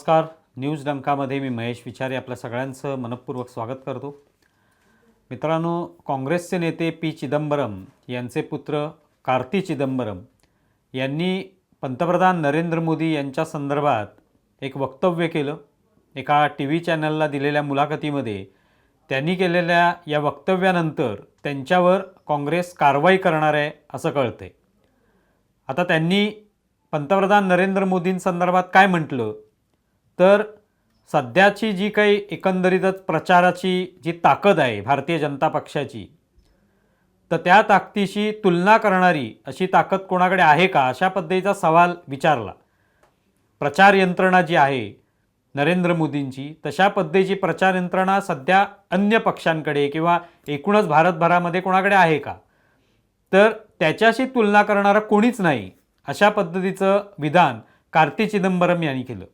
नमस्कार. न्यूज डंकामध्ये मी महेश विचारे आपल्या सगळ्यांचं मनपूर्वक स्वागत करतो. मित्रांनो काँग्रेसचे नेते पी चिदंबरम यांचे पुत्र कार्ती चिदंबरम यांनी पंतप्रधान नरेंद्र मोदी यांच्या संदर्भात एक वक्तव्य केलं. एका टी व्ही चॅनलला दिलेल्या मुलाखतीमध्ये त्यांनी केलेल्या या वक्तव्यानंतर त्यांच्यावर काँग्रेस कारवाई करणार आहे असं कळतंय. आता त्यांनी पंतप्रधान नरेंद्र मोदींसंदर्भात काय म्हटलं? तर सध्याची जी काही एकंदरीतच प्रचाराची जी ताकद आहे भारतीय जनता पक्षाची तर त्या ताकदीशी तुलना करणारी अशी ताकद कोणाकडे आहे का अशा पद्धतीचा सवाल विचारला. प्रचार यंत्रणा जी आहे नरेंद्र मोदींची तशा पद्धतीची प्रचार यंत्रणा सध्या अन्य पक्षांकडे किंवा एकूणच भारतभरामध्ये कोणाकडे आहे का? तर त्याच्याशी तुलना करणारं कोणीच नाही अशा पद्धतीचं विधान कार्ती चिदंबरम यांनी केलं.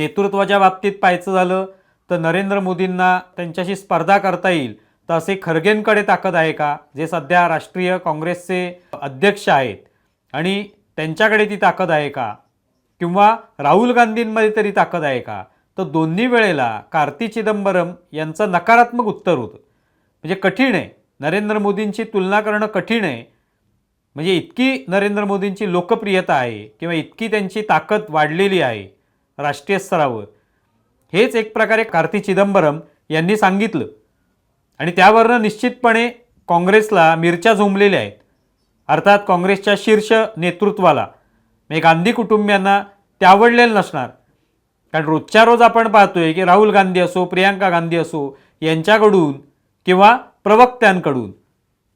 नेतृत्वाच्या बाबतीत पाहायचं झालं तर नरेंद्र मोदींना त्यांच्याशी स्पर्धा करता येईल तर असे खरगेंकडे ताकद आहे का जे सध्या राष्ट्रीय काँग्रेसचे अध्यक्ष आहेत? आणि त्यांच्याकडे ती ताकद आहे का? किंवा राहुल गांधींमध्ये तरी ताकद आहे का? तर दोन्ही वेळेला कार्ती चिदंबरम यांचं नकारात्मक उत्तर होतं. म्हणजे कठीण आहे. नरेंद्र मोदींची तुलना करणं कठीण आहे. म्हणजे इतकी नरेंद्र मोदींची लोकप्रियता आहे किंवा इतकी त्यांची ताकद वाढलेली आहे. राष्ट्रीय स्तरावर. हेच एक प्रकारे कार्ती चिदंबरम यांनी सांगितलं. आणि त्यावरनं निश्चितपणे काँग्रेसला मिरच्या झोंबलेल्या आहेत. अर्थात काँग्रेसच्या शीर्ष नेतृत्वाला. म्हणजे गांधी कुटुंबियांना ते आवडलेलं नसणार. कारण रोजच्या रोज आपण पाहतोय की राहुल गांधी असो प्रियांका गांधी असो यांच्याकडून किंवा प्रवक्त्यांकडून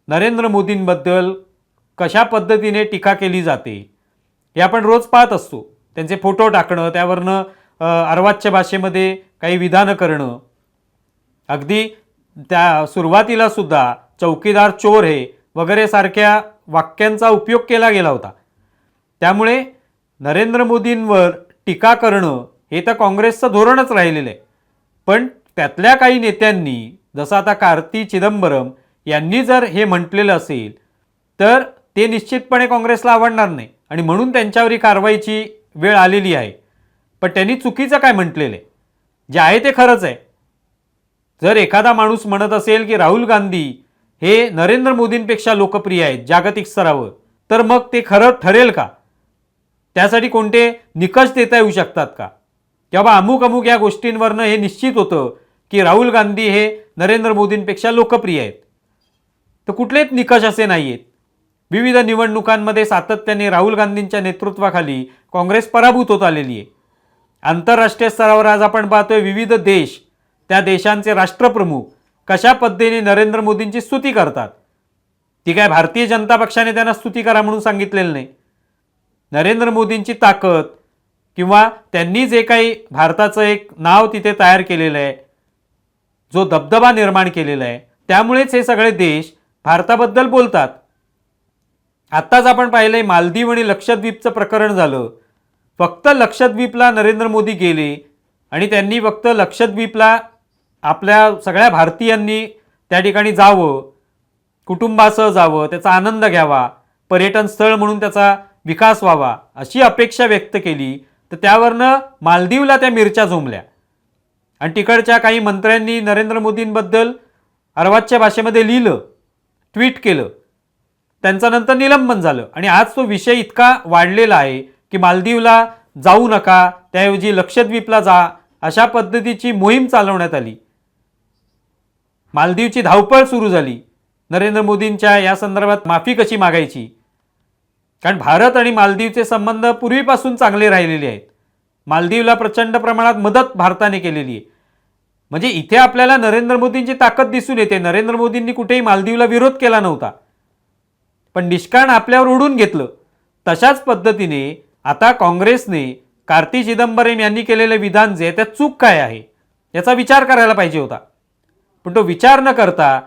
नरेंद्र मोदींबद्दल कशा पद्धतीने टीका केली जाते हे आपण रोज पाहत असतो. त्यांचे फोटो टाकणं त्यावरनं अर्वाच्य भाषेमध्ये काही विधानं करणं. अगदी त्या सुरुवातीला सुद्धा चौकीदार चोर हे वगैरे सारख्या वाक्यांचा उपयोग केला गेला होता. त्यामुळे नरेंद्र मोदींवर टीका करणं हे तर काँग्रेसचं धोरणच राहिलेलं आहे. पण त्यातल्या काही नेत्यांनी जसं आता कार्ती चिदंबरम यांनी जर हे म्हटलेलं असेल तर ते निश्चितपणे काँग्रेसला आवडणार नाही. आणि म्हणून त्यांच्यावर ही कारवाईची वेळ आलेली आहे. पण त्यांनी चुकीचं काय म्हटलेलं आहे? जे आहे ते खरंच आहे. जर एखादा माणूस म्हणत असेल की राहुल गांधी हे नरेंद्र मोदींपेक्षा लोकप्रिय आहेत जागतिक स्तरावर तर मग ते खरं ठरेल का? त्यासाठी कोणते निकष देता येऊ शकतात का? किंवा अमुक अमुक या गोष्टींवरनं हे निश्चित होतं की राहुल गांधी हे नरेंद्र मोदींपेक्षा लोकप्रिय आहेत. तर कुठलेच निकष असे नाही आहेत विविध निवडणुकांमध्ये सातत्याने राहुल गांधींच्या नेतृत्वाखाली काँग्रेस पराभूत होत आलेली आहे. आंतरराष्ट्रीय स्तरावर आज आपण पाहतोय विविध देश त्या देशांचे राष्ट्रप्रमुख कशा पद्धतीने नरेंद्र मोदींची स्तुती करतात. ती काय भारतीय जनता पक्षाने त्यांना स्तुती करा म्हणून सांगितलेलं नाही. नरेंद्र मोदींची ताकद किंवा त्यांनी जे काही भारताचं एक नाव तिथे तयार केलेलं आहे जो दबदबा निर्माण केलेला आहे त्यामुळेच हे सगळे देश भारताबद्दल बोलतात. आत्ताच आपण पाहिलंय मालदीव आणि लक्षद्वीपचं प्रकरण झालं. फक्त लक्षद्वीपला नरेंद्र मोदी गेले आणि त्यांनी फक्त लक्षद्वीपला आपल्या सगळ्या भारतीयांनी त्या ठिकाणी जावं कुटुंबासह जावं त्याचा आनंद घ्यावा पर्यटन स्थळ म्हणून त्याचा विकास व्हावा अशी अपेक्षा व्यक्त केली. तर त्यावरनं मालदीवला त्या मिरच्या झोंबल्या. आणि तिकडच्या काही मंत्र्यांनी नरेंद्र मोदींबद्दल अर्वाजच्या भाषेमध्ये लिहिलं ट्विट केलं. त्यांचं नंतर निलंबन झालं. आणि आज तो विषय इतका वाढलेला आहे की मालदीवला जाऊ नका त्याऐवजी लक्षद्वीपला जा अशा पद्धतीची मोहीम चालवण्यात आली. मालदीवची धावपळ सुरू झाली. नरेंद्र मोदींच्या या संदर्भात माफी कशी मागायची? कारण भारत आणि मालदीवचे संबंध पूर्वीपासून चांगले राहिलेले आहेत. मालदीवला प्रचंड प्रमाणात मदत भारताने केलेली आहे. म्हणजे इथे आपल्याला नरेंद्र मोदींची ताकद दिसून येते. नरेंद्र मोदींनी कुठेही मालदीवला विरोध केला नव्हता. पण निष्कारण आपल्यावर ओढून घेतलं. तशाच पद्धतीने आता काँग्रेसने कार्ती चिदंबरम यांनी केलेले विधान जे त्यात चूक काय आहे याचा विचार करायला पाहिजे होता. पण तो विचार न करता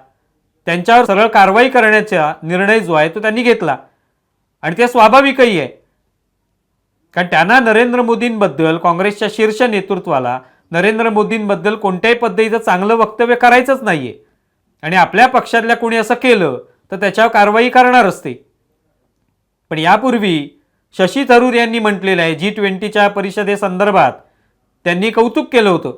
त्यांच्यावर सरळ कारवाई करण्याचा निर्णय जो आहे तो त्यांनी घेतला. आणि ते स्वाभाविकही आहे. कारण त्यांना नरेंद्र मोदींबद्दल काँग्रेसच्या शीर्ष नेतृत्वाला नरेंद्र मोदींबद्दल कोणत्याही पद्धतीचं चांगलं वक्तव्य करायचंच नाहीये. आणि आपल्या पक्षातल्या कोणी असं केलं तर त्याच्यावर कारवाई करणार असते. पण यापूर्वी शशी थरूर यांनी म्हटलेलं आहे जी ट्वेंटीच्या परिषदेसंदर्भात त्यांनी कौतुक केलं होतं.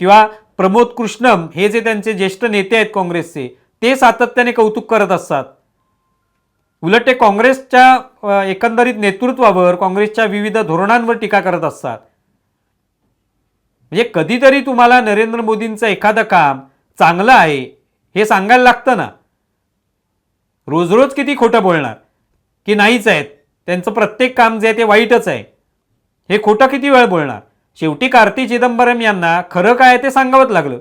किंवा प्रमोद कृष्णम हे जे त्यांचे ज्येष्ठ नेते आहेत काँग्रेसचे ते सातत्याने कौतुक करत असतात. उलट ते काँग्रेसच्या एकंदरीत नेतृत्वावर काँग्रेसच्या विविध धोरणांवर टीका करत असतात. म्हणजे कधीतरी तुम्हाला नरेंद्र मोदींचं एखादं काम चांगलं आहे हे सांगायला लागतं ना? रोज रोज किती खोटं बोलणार? की नाहीच आहेत. त्यांचं प्रत्येक काम जे आहे ते वाईटच आहे. हे खोटं किती वेळ बोलणार? शेवटी कार्ती चिदंबरम यांना खरं काय आहे ते सांगावंच लागलं.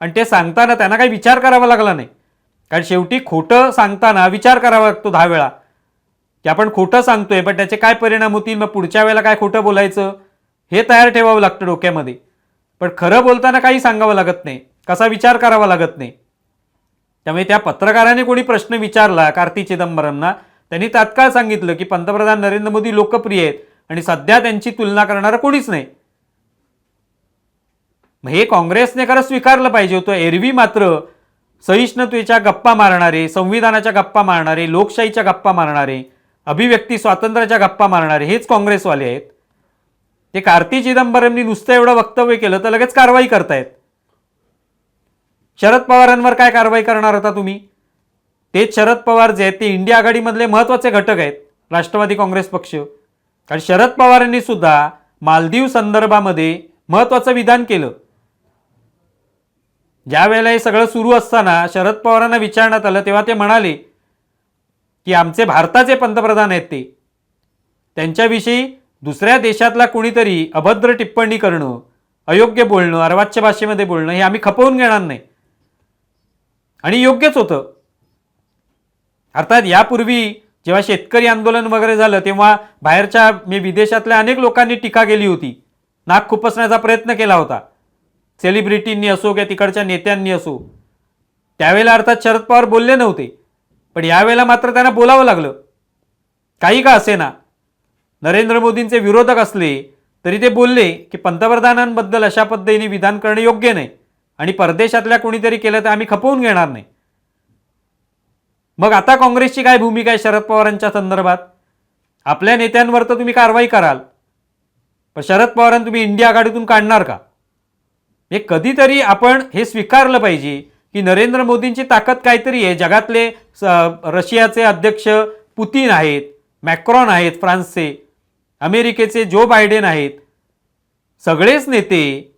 आणि ते सांगताना त्यांना काही विचार करावा लागला नाही. कारण शेवटी खोटं सांगताना विचार करावा लागतो दहा वेळा. की आपण खोटं सांगतोय पण त्याचे काय परिणाम होतील? मग पुढच्या वेळेला काय खोटं बोलायचं? हे तयार ठेवावं लागतं डोक्यामध्ये. पण खरं बोलताना काही सांगावं लागत नाही. कसा विचार करावा लागत नाही. त्यामुळे त्या पत्रकाराने कोणी प्रश्न विचारला कार्ती चिदंबरमना त्यांनी तात्काळ सांगितलं की पंतप्रधान नरेंद्र मोदी लोकप्रिय आहेत आणि सध्या त्यांची तुलना करणारं कोणीच नाही. मग हे काँग्रेसने खरं स्वीकारलं पाहिजे होतं. एरवी मात्र सहिष्णुतेच्या गप्पा मारणारे संविधानाच्या गप्पा मारणारे लोकशाहीच्या गप्पा मारणारे अभिव्यक्ती स्वातंत्र्याच्या गप्पा मारणारे हेच काँग्रेसवाले आहेत. ते कार्ती चिदंबरमनी नुसतं एवढं वक्तव्य केलं तर लगेच कारवाई करतायत. शरद पवारांवर काय कारवाई करणार होता तुम्ही? तेच शरद पवार जे आहेत ते इंडिया आघाडीमधले महत्त्वाचे घटक आहेत राष्ट्रवादी काँग्रेस पक्ष. कारण शरद पवारांनी सुद्धा मालदीव संदर्भामध्ये महत्त्वाचं विधान केलं. ज्या वेळेला हे सगळं सुरू असताना शरद पवारांना विचारण्यात आलं तेव्हा ते म्हणाले की आमचे भारताचे पंतप्रधान आहेत ते. त्यांच्याविषयी दुसऱ्या देशातला कुणीतरी अभद्र टिप्पणी करणं अयोग्य बोलणं अर्वाच्य भाषेमध्ये बोलणं हे आम्ही खपवून घेणार नाही. आणि योग्यच होतं. अर्थात यापूर्वी जेव्हा शेतकरी आंदोलन वगैरे झालं तेव्हा बाहेरच्या मी विदेशातल्या अनेक लोकांनी टीका केली होती. नाक खुपसण्याचा प्रयत्न केला होता. सेलिब्रिटींनी असो किंवा तिकडच्या नेत्यांनी असो. त्यावेळेला अर्थात शरद पवार बोलले नव्हते. पण यावेळेला मात्र त्यांना बोलावं लागलं. काही का असे ना नरेंद्र मोदींचे विरोधक असले तरी ते बोलले की पंतप्रधानांबद्दल अशा पद्धतीने विधान करणं योग्य नाही. आणि परदेशातल्या कोणीतरी केलं तर आम्ही खपवून घेणार नाही. मग आता काँग्रेसची काय भूमिका आहे शरद पवारांच्या संदर्भात? आपल्या नेत्यांवर तर तुम्ही कारवाई कराल. पण शरद पवारांना तुम्ही इंडिया आघाडीतून काढणार का? हे कधीतरी आपण हे स्वीकारलं पाहिजे की नरेंद्र मोदींची ताकद काहीतरी आहे. जगातले स- रशियाचे अध्यक्ष पुतीन आहेत मॅक्रॉन आहेत फ्रान्सचे अमेरिकेचे जो बायडेन आहेत. सगळेच नेते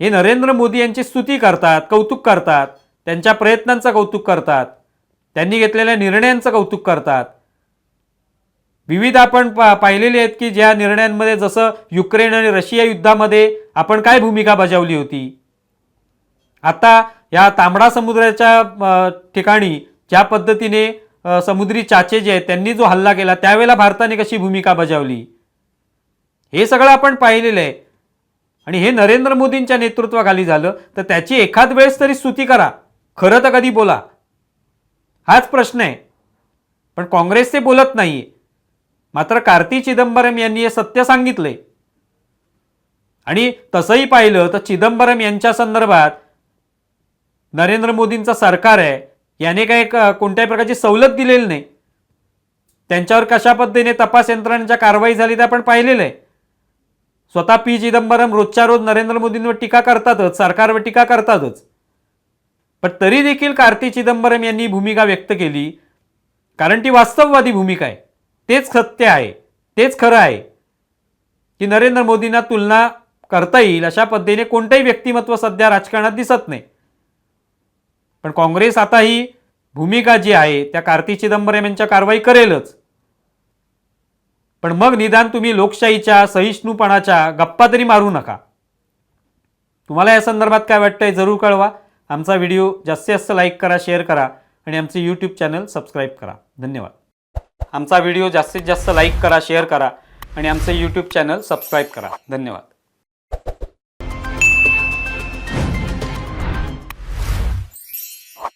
हे नरेंद्र मोदी यांची स्तुती करतात कौतुक करतात त्यांच्या प्रयत्नांचं कौतुक करतात त्यांनी घेतलेल्या निर्णयांचं कौतुक करतात. विविध आपण पा पाहिलेले आहेत की ज्या निर्णयांमध्ये जसं युक्रेन आणि रशिया युद्धामध्ये आपण काय भूमिका बजावली होती? आता या तांबडा समुद्राच्या ठिकाणी ज्या पद्धतीने समुद्री चाचे जे आहेत त्यांनी जो हल्ला केला त्यावेळेला भारताने कशी भूमिका बजावली? हे सगळं आपण पाहिलेलं आहे. आणि हे नरेंद्र मोदींच्या नेतृत्वाखाली झालं तर त्याची एखाद वेळेस तरी स्तुती करा. खरं तर कधी बोला. हाच प्रश्न आहे. पण काँग्रेस ते बोलत नाहीये मात्र कार्ती चिदंबरम यांनी हे सत्य सांगितलंय. आणि तसंही पाहिलं तर चिदंबरम यांच्या संदर्भात नरेंद्र मोदींचं सरकार आहे. याने काही कोणत्याही प्रकारची सवलत दिलेली नाही. त्यांच्यावर कशा पद्धतीने तपास यंत्रणेच्या कारवाई झाली ते आपण पाहिलेलं आहे. स्वतः पी. चिदंबरम रोजच्या रोज नरेंद्र मोदींवर टीका करतातच सरकारवर टीका करतातच. पण तरी देखील कार्ती चिदंबरम यांनी भूमिका व्यक्त केली. कारण ती वास्तववादी भूमिका आहे. तेच सत्य आहे. तेच खरं आहे. की नरेंद्र मोदींना तुलना करता येईल अशा पद्धतीने कोणतंही व्यक्तिमत्व सध्या राजकारणात दिसत नाही. पण काँग्रेस आता ही भूमिका जी आहे त्या कार्ती चिदंबरम यांच्या कारवाई करेलच. पण मग निदान तुम्ही लोकशाहीच्या सहिष्णुपणाच्या गप्पा तरी मारू नका. तुम्हाला या संदर्भात काय वाटतंय जरूर कळवा. आमचा व्हिडिओ जास्तीत जास्त लाईक करा शेअर करा आणि आमचे यूट्यूब चॅनल सबस्क्राईब करा. धन्यवाद. आमचा व्हिडिओ जास्तीत जास्त लाईक करा शेअर करा आणि आमचं यूट्यूब चॅनल सबस्क्राईब करा. धन्यवाद.